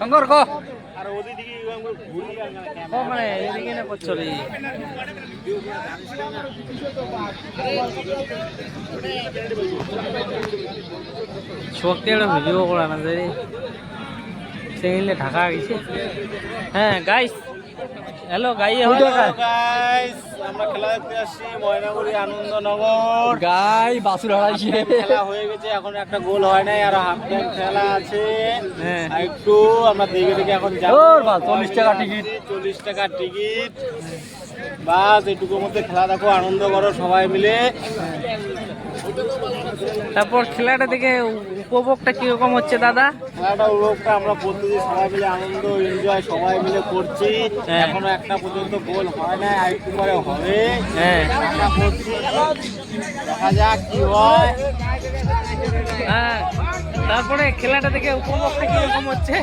শঙ্কর ক মানে এদিকে না রে শক্তি একটা ভিডিও করা না যে সেগুলো ঢাকা গেছে হ্যাঁ গাইস হ্যালো গাই গাইস আমরা খেলা দেখতে আসছি ময়নাগুড়ি আনন্দনগর। গাই বাসুর হারাইছে খেলা হয়ে গেছে এখন একটা গোল হয় নাই আর হাফ টাইম খেলা আছে। হ্যাঁ। আর একটু আমরা দেখে দেখে এখন যাব। 40 টাকা টিকিট। চল্লিশ টাকা টিকিট বাস এটুকুর মধ্যে খেলা দেখো আনন্দ করো সবাই মিলে। তারপর খেলাটা দেখে উপভোগটা কীরকম হচ্ছে দাদা? খেলাটা উপভোগটা আমরা প্রতিদিন সবাই মিলে আনন্দ এনজয় সবাই মিলে করছি। হ্যাঁ। এখনও একটা পর্যন্ত গোল হয় না আর একটু পরে হবে। হ্যাঁ। দেখা যাক কি হয়। হ্যাঁ তারপরে খেলাটা দেখে উপভোগটা কীরকম হচ্ছে?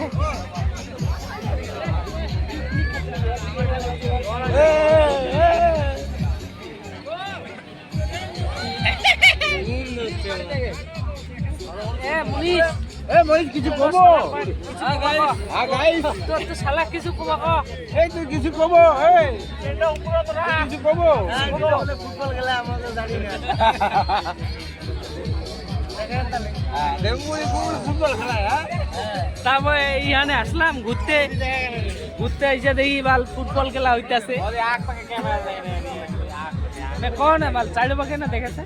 এ কিছু কমো? Uh guys uh guys. তোর তো শালা কিছু এই তুই কিছু কমো এই। কিছু কমো? ফুটবল খেলা আমরা জানি না। ফুটবল খেলা হ্যাঁ। তারপরে এইখানে আসলাম ঘুরতে। ঘুরতে এসে দেখি বাল ফুটবল খেলা হইতাছে। না কোন বাল চাইলে পাকে না দেখেছে?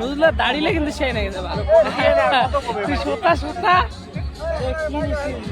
বুঝলো দাঁড়িলে কিন্তু সেই না গেছে তুই সুতা সুতা। কি নিছিস?